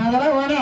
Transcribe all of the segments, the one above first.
அதெல்லாம் வேணும்.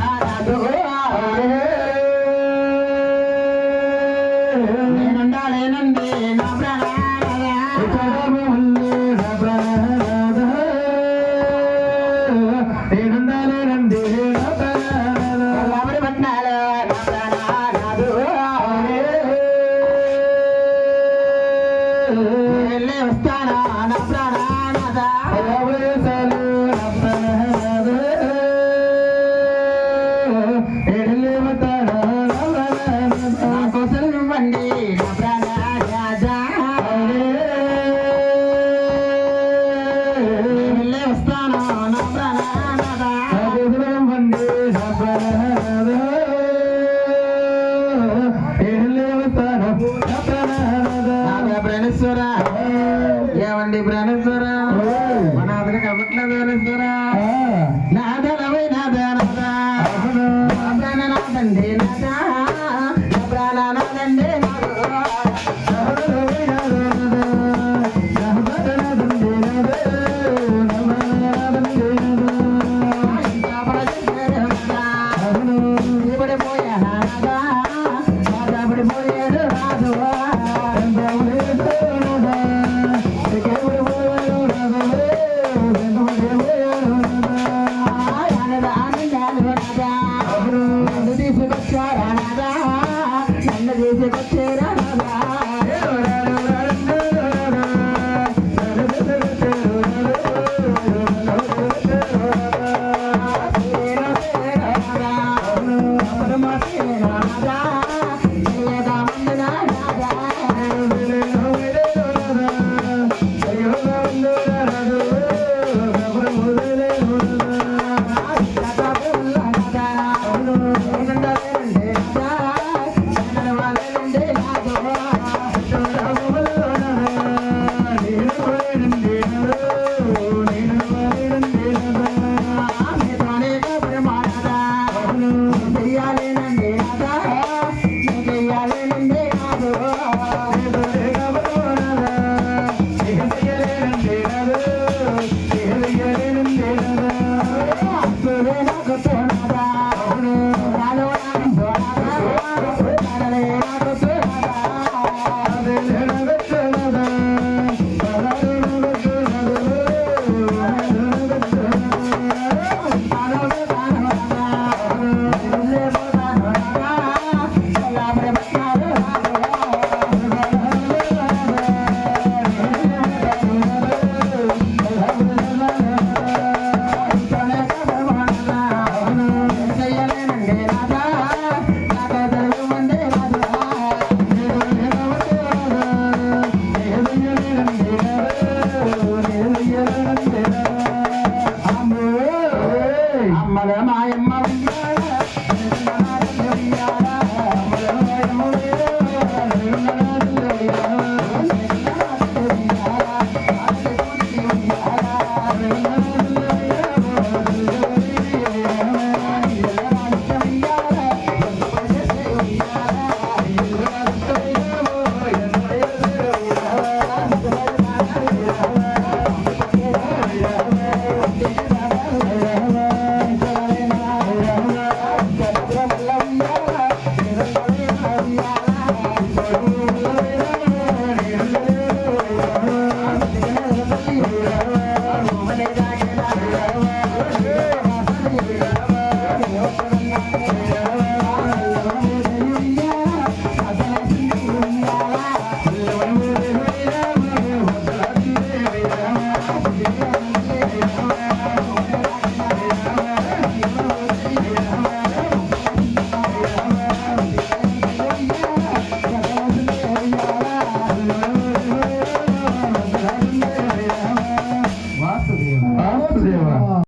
వెళ్ళి వస్తానా నా ప్రాణానదా సారా. మన అతనికి అవ్వట్లేదు సారా? నా ఆధారం